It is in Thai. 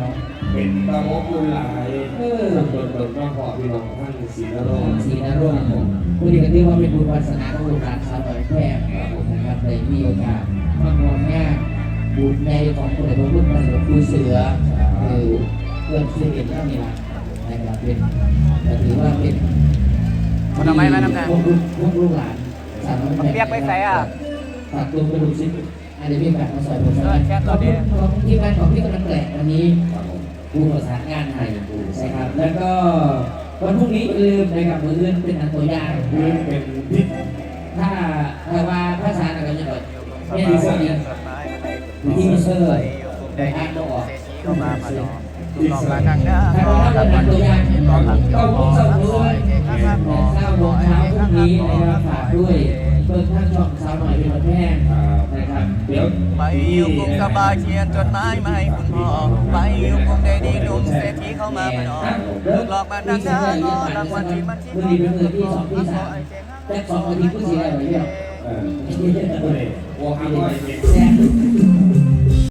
เอาเป็นตะมกลุยหลายเออโดนโดนน้องพ่อพี่น้องท่านศรีนรงค์สีนรุ่งผู้ที่กันที่ว่าเป็นบุญวาสนาของลูกหลานชาวดอยแพร่นะครับได้มีโอกาสมามองงานบุญในของคนในรุ่นมันหลวงปู่เสือเออเพื่อนซื้อเห็นเท่านี้ละนะครับเป็นแต่ถือว่าเป็นคนเอาไม้มาน้ำหนักพวกลูกพวกลูกหลานสามารถเรียกไปใส่อะฝากตัวกระดูกชิ้น อันนี้มีการมาสอนผมเออแค่ตัวเดียวของที่งานของที่กำลังแปลกวันนี้ครับผมผู้ประสานงานไทยใช่ครับ แล้วก็วันพรุ่งนี้อย่าลืมนะครับมือเลื่อนเป็นอันตัวอย่างนี่เป็นพิษถ้าถ้าว่าภาษาอะไรก็จะแบบเนี่ยดีดีสัสักกนินิดดที่มิเซอร์ได้อ่านตัวออกเข้ามามาดอกลองมาดังนะถ้าเราทำเป็นตัวอย่างตอนหลังก็พวกเสาร์ด้วยเช้าโมงเช้าพรุ่งนี้นะครับฝากด้วยเปิดท่านช่องสาวหน่อยเป็นวันแพง ไปอยู่กรุงสบายเขียนจดหมายมาให้คุณพ่อไปอยู่กรุงได้ดีหนุ่มเศรษฐีเข้ามาพนอเลิกหลอกมาดังนางอรางวัลที่มันที่มือดีเป็นมือที่สองที่สามแต่สองนาทีก็เสียอะไรเนี่ยเออนี่วัวห้าร้อยเป็นแซ่บ